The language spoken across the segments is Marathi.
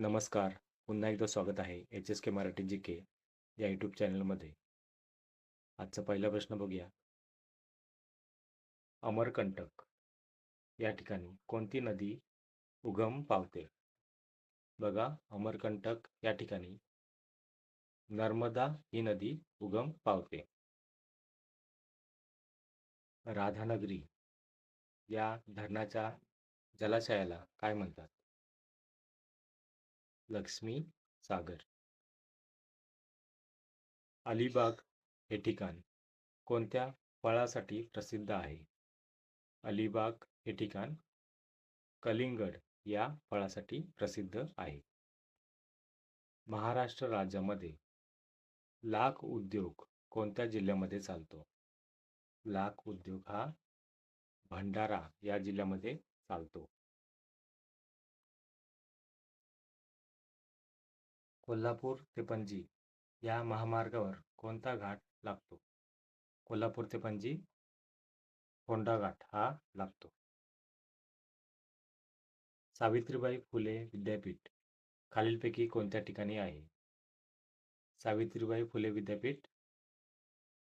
नमस्कार. पुन्हा एकदा स्वागत आहे H S K Marathi G K या यूट्यूब चॅनलमध्ये. आजचा पहिला प्रश्न बघूया. अमरकंटक या ठिकाणी कोणती नदी उगम पावते? बघा अमरकंटक या ठिकाणी नर्मदा ही नदी उगम पावते. राधानगरी या धरणाच्या जलाशयाला काय म्हणतात? लक्ष्मी सागर. अलिबाग हे ठिकाण कोणत्या फळासाठी प्रसिद्ध आहे? अलिबाग हे ठिकाण कलिंगड या फळासाठी प्रसिद्ध आहे. महाराष्ट्र राज्यामध्ये लाख उद्योग कोणत्या जिल्ह्यामध्ये चालतो? लाख उद्योग हा भंडारा या जिल्ह्यामध्ये चालतो. कोल्हापूर ते पणजी या महामार्गावर कोणता घाट लागतो? कोल्हापूर ते पणजी फोंडा घाट हा लागतो. सावित्रीबाई फुले विद्यापीठ खालीलपैकी कोणत्या ठिकाणी आहे? सावित्रीबाई फुले विद्यापीठ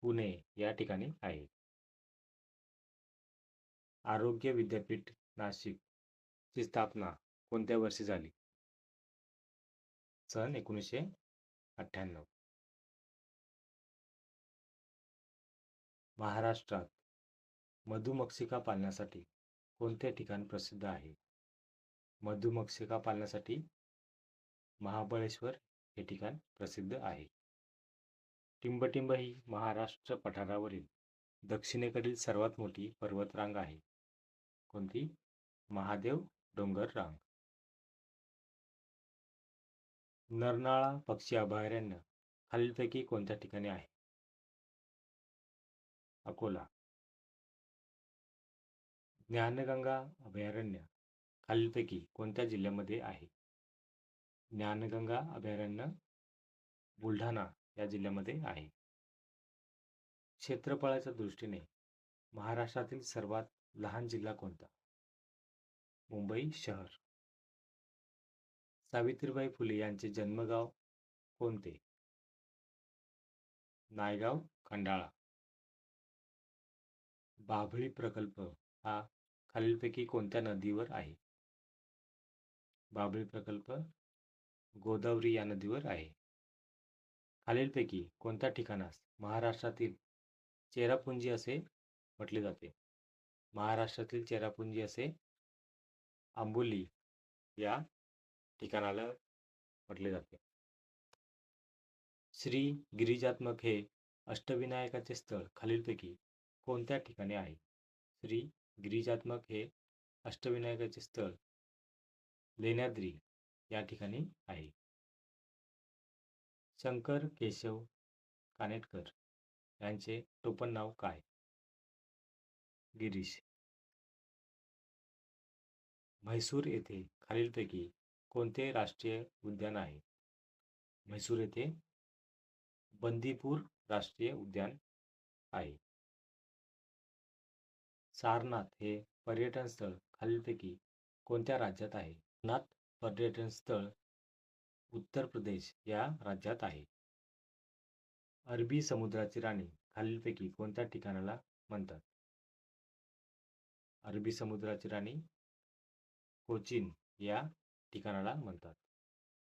पुणे या ठिकाणी आहे. आरोग्य विद्यापीठ नाशिक ची स्थापना कोणत्या वर्षी झाली? सन एकोणीसशे अठ्ठ्याण्णव. महाराष्ट्रात मधुमक्षिका पालनासाठी कोणते ठिकाण प्रसिद्ध आहे? मधुमक्षिका पालनासाठी महाबळेश्वर हे ठिकाण प्रसिद्ध आहे. टिंबटिंब ही महाराष्ट्र पठारावरील दक्षिणेकडील सर्वात मोठी पर्वतरांग आहे. कोणती? महादेव डोंगर रांग नरनाळा पक्षी अभयारण्य खालीलपैकी कोणत्या ठिकाणी आहे? अकोला. ज्ञानगंगा अभयारण्य खालीलपैकी कोणत्या जिल्ह्यामध्ये आहे? ज्ञानगंगा अभयारण्य बुलढाणा या जिल्ह्यामध्ये आहे. क्षेत्रफळाच्या दृष्टीने महाराष्ट्रातील सर्वात लहान जिल्हा कोणता? मुंबई शहर. सावित्रीबाई फुले यांचे जन्मगाव कोणते? नायगाव खंडाळा. बाभळी प्रकल्प हा खालीलपैकी कोणत्या नदीवर आहे? बाभळी प्रकल्प गोदावरी या नदीवर आहे. खालीलपैकी कोणत्या ठिकाणास महाराष्ट्रातील चेरापुंजी असे म्हटले जाते? महाराष्ट्रातील चेरापुंजी असे आंबोली या ठिकाणाला म्हटले जाते. श्री गिरिजात्मक हे अष्टविनायकाचे स्थळ खालीलपैकी कोणत्या ठिकाणी आहे? श्री गिरिजात्मक हे अष्टविनायकाचे स्थळ लेण्याद्री या ठिकाणी आहे. शंकर केशव कानेटकर यांचे टोपण नाव काय? गिरीश. म्हैसूर येथे खालीलपैकी कोणते राष्ट्रीय उद्यान आहे? म्हैसूर येथे बंदीपूर राष्ट्रीय उद्यान आहे. सारनाथ हे पर्यटन स्थळ खालीलपैकी कोणत्या राज्यात आहे? नाथ पर्यटन स्थळ उत्तर प्रदेश या राज्यात आहे. अरबी समुद्राची राणी खालीलपैकी कोणत्या ठिकाणाला म्हणतात? अरबी समुद्राची राणी कोचीन या ठिकाणाला म्हणतात.